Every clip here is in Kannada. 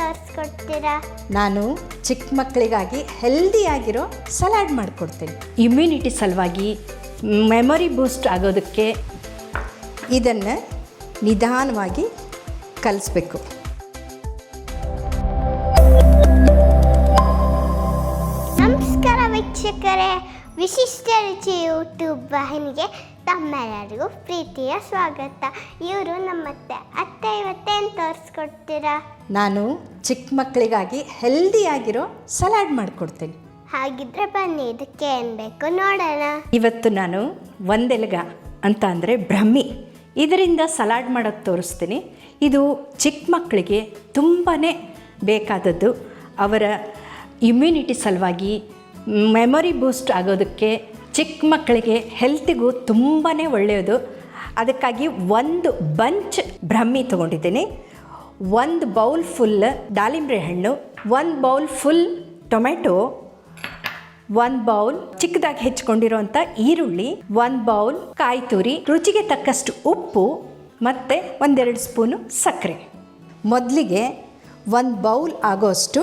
ಮಾಡಿಕೊಡ್ತೀರಾ ನಾನು ಚಿಕ್ಕ ಮಕ್ಕಳಿಗಾಗಿ ಹೆಲ್ದಿಯಾಗಿರೋ ಸಲಾಡ್ ಮಾಡಿಕೊಡ್ತೀನಿ. ಇಮ್ಯುನಿಟಿ ಸಲುವಾಗಿ ಮೆಮೊರಿ ಬೂಸ್ಟ್ ಆಗೋದಕ್ಕೆ ಇದನ್ನು ನಿಧಾನವಾಗಿ ಕಲಿಸ್ಬೇಕು. ನಮಸ್ಕಾರ ವೀಕ್ಷಕರೇ. ವಿಶಿಷ್ಟ ರುಚಿ ಯೂಟ್ಯೂಬ್ ವಾಹಿನಿಗೆ ತಮ್ಮೆಲ್ಲರಿಗೂ ಪ್ರೀತಿಯ ಸ್ವಾಗತ. ಇವರು ನಮ್ಮತ್ತೆ ಅತ್ತೆ ಇವತ್ತೇನು ತೋರಿಸ್ಕೊಡ್ತೀರಾ? ನಾನು ಚಿಕ್ಕ ಮಕ್ಕಳಿಗಾಗಿ ಹೆಲ್ದಿಯಾಗಿರೋ ಸಲಾಡ್ ಮಾಡಿಕೊಡ್ತೀನಿ. ಹಾಗಿದ್ರೆ ಬನ್ನಿ ಇದಕ್ಕೆ ಏನು ಬೇಕು ನೋಡೋಣ. ಇವತ್ತು ನಾನು ಒಂದೆಲಗ ಅಂತ ಅಂದರೆ ಬ್ರಹ್ಮಿ. ಇದರಿಂದ ಸಲಾಡ್ ಮಾಡೋದು ತೋರಿಸ್ತೀನಿ. ಇದು ಚಿಕ್ಕ ಮಕ್ಕಳಿಗೆ ತುಂಬಾ ಬೇಕಾದದ್ದು. ಅವರ ಇಮ್ಯುನಿಟಿ ಸಲುವಾಗಿ ಮೆಮೊರಿ ಬೂಸ್ಟ್ ಆಗೋದಕ್ಕೆ ಚಿಕ್ಕ ಮಕ್ಕಳಿಗೆ ಹೆಲ್ತಿಗೂ ತುಂಬಾ ಒಳ್ಳೆಯದು. ಅದಕ್ಕಾಗಿ ಒಂದು ಬಂಚ್ ಬ್ರಹ್ಮಿ ತೊಗೊಂಡಿದ್ದೀನಿ. ಒಂದು ಬೌಲ್ ಫುಲ್ ದಾಳಿಂಬೆ ಹಣ್ಣು, ಒಂದು ಬೌಲ್ ಫುಲ್ ಟೊಮೆಟೊ, ಒಂದು ಬೌಲ್ ಚಿಕ್ಕದಾಗಿ ಹೆಚ್ಕೊಂಡಿರೋಂಥ ಈರುಳ್ಳಿ, ಒಂದು ಬೌಲ್ ಕಾಯಿ ತುರಿ, ರುಚಿಗೆ ತಕ್ಕಷ್ಟು ಉಪ್ಪು ಮತ್ತು ಒಂದೆರಡು ಸ್ಪೂನು ಸಕ್ಕರೆ. ಮೊದಲಿಗೆ ಒಂದು ಬೌಲ್ ಆಗೋಷ್ಟು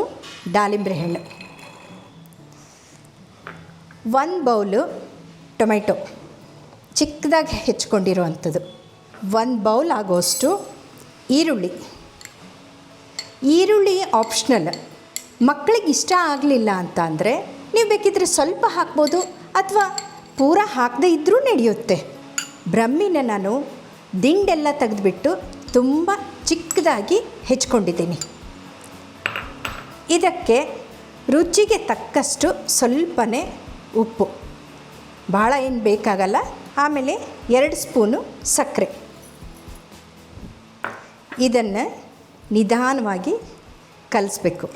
ದಾಳಿಂಬೆ ಹಣ್ಣು. ಒಂದು ಬೌಲು ಟೊಮೆಟೊ ಚಿಕ್ಕದಾಗಿ ಹೆಚ್ಕೊಂಡಿರುವಂಥದ್ದು. ಒಂದು ಬೌಲ್ ಆಗೋಷ್ಟು ಈರುಳ್ಳಿ. ಈರುಳ್ಳಿ ಆಪ್ಷನಲ್ ಮಕ್ಕಳಿಗೆ ಇಷ್ಟ ಆಗಲಿಲ್ಲ ಅಂತ ಅಂದರೆ ನೀವು ಬೇಕಿದ್ರೆ ಸ್ವಲ್ಪ ಹಾಕ್ಬೋದು ಅಥವಾ ಪೂರ ಹಾಕದೇ ಇದ್ದರೂ ನಡೆಯುತ್ತೆ. ಬ್ರಹ್ಮಿನ ನಾನು ದಿಂಡೆಲ್ಲ ತೆಗೆದುಬಿಟ್ಟು ತುಂಬ ಚಿಕ್ಕದಾಗಿ ಹೆಚ್ಕೊಂಡಿದ್ದೀನಿ. ಇದಕ್ಕೆ ರುಚಿಗೆ ತಕ್ಕಷ್ಟು ಸ್ವಲ್ಪನೇ ಉಪ್ಪು. ಭಾಳ ಏನು ಬೇಕಾಗಲ್ಲ. ಆಮೇಲೆ ಎರಡು ಸ್ಪೂನು ಸಕ್ಕರೆ. ಇದನ್ನು ನಿಧಾನವಾಗಿ ಕಲಿಸ್ಬೇಕು.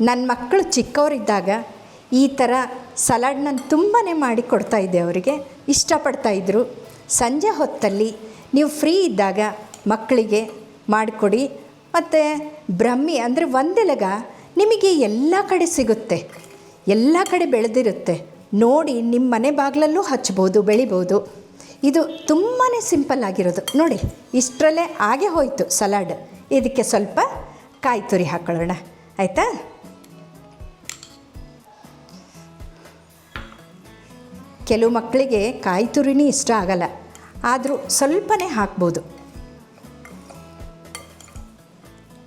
ನನ್ನ ಮಕ್ಕಳು ಚಿಕ್ಕವರಿದ್ದಾಗ ಈ ಥರ ಸಲಾಡ್ ನಾನು ತುಂಬಾ ಮಾಡಿ ಕೊಡ್ತಾಯಿದ್ದೆ ಅವರಿಗೆ. ಇಷ್ಟಪಡ್ತಾಯಿದ್ರು ಸಂಜೆ ಹೊತ್ತಲ್ಲಿ ನೀವು ಫ್ರೀ ಇದ್ದಾಗ ಮಕ್ಕಳಿಗೆ ಮಾಡಿಕೊಡಿ. ಮತ್ತು ಬ್ರಹ್ಮಿ ಅಂದರೆ ಒಂದೆಲಗ ನಿಮಗೆ ಎಲ್ಲ ಕಡೆ ಸಿಗುತ್ತೆ. ಎಲ್ಲ ಕಡೆ ಬೆಳೆದಿರುತ್ತೆ. ನೋಡಿ ನಿಮ್ಮ ಮನೆ ಬಾಗಿಲಲ್ಲೂ ಹಚ್ಬೋದು, ಬೆಳಿಬೋದು. ಇದು ತುಂಬಾ ಸಿಂಪಲ್ ಆಗಿರೋದು. ನೋಡಿ, ಇಷ್ಟರಲ್ಲೇ ಆಗೇ ಹೋಯಿತು ಸಲಾಡ್. ಇದಕ್ಕೆ ಸ್ವಲ್ಪ ಕಾಯಿ ತುರಿ ಹಾಕೊಳ್ಳೋಣ. ಆಯಿತಾ? ಕೆಲವು ಮಕ್ಕಳಿಗೆ ಕಾಯಿ ತುರಿನೇ ಇಷ್ಟ ಆಗಲ್ಲ. ಆದರೂ ಸ್ವಲ್ಪನೇ ಹಾಕ್ಬೋದು.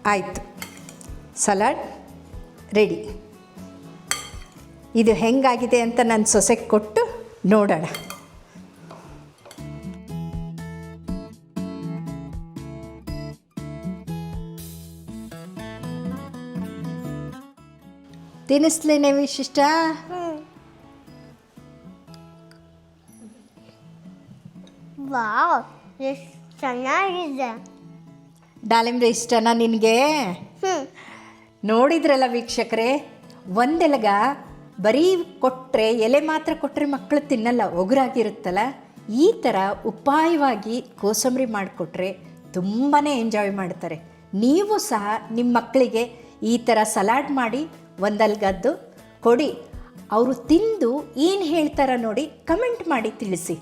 ಆಯಿತು. Salad ready. ಇದು ಹೆಂಗಾಗಿದೆ ಅಂತ ನನ್ನ ಸೊಸೆಗೆ ಕೊಟ್ಟು ನೋಡೋಣ. ತಿನ್ನಿಸ್ಲೇನೆ ವಿಶಿಷ್ಟ ವಾವ್ ಎಷ್ಟು ಚೆನ್ನಾಗಿದೆ. ದಾಳಿಂಬೆ ಇಷ್ಟನಾ ನಿನಗೆ? ನೋಡಿದ್ರಲ್ಲ ವೀಕ್ಷಕರೇ ಒಂದೆಲಗ ಬರೀ ಕೊಟ್ಟರೆ ಎಲೆ ಮಾತ್ರ ಕೊಟ್ಟರೆ ಮಕ್ಕಳು ತಿನ್ನಲ್ಲ, ಒಗುರಾಗಿರುತ್ತಲ್ಲ? ಈ ಥರ ಉಪಾಯವಾಗಿ ಕೋಸಂಬರಿ ಮಾಡಿಕೊಟ್ರೆ ತುಂಬಾ ಎಂಜಾಯ್ ಮಾಡ್ತಾರೆ. ನೀವು ಸಹ ನಿಮ್ಮ ಮಕ್ಕಳಿಗೆ ಈ ಥರ ಸಲಾಡ್ ಮಾಡಿ ಒಂದಲ್ಗದ್ದು ಕೊಡಿ. ಅವರು ತಿಂದು ಏನು ಹೇಳ್ತಾರ ನೋಡಿ ಕಮೆಂಟ್ ಮಾಡಿ ತಿಳಿಸಿ.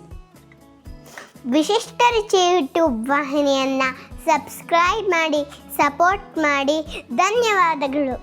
ವಿಶಿಷ್ಟ ರುಚಿ ಯೂಟ್ಯೂಬ್ ವಾಹಿನಿಯನ್ನು ಸಬ್ಸ್ಕ್ರೈಬ್ ಮಾಡಿ, ಸಪೋರ್ಟ್ ಮಾಡಿ. ಧನ್ಯವಾದಗಳು.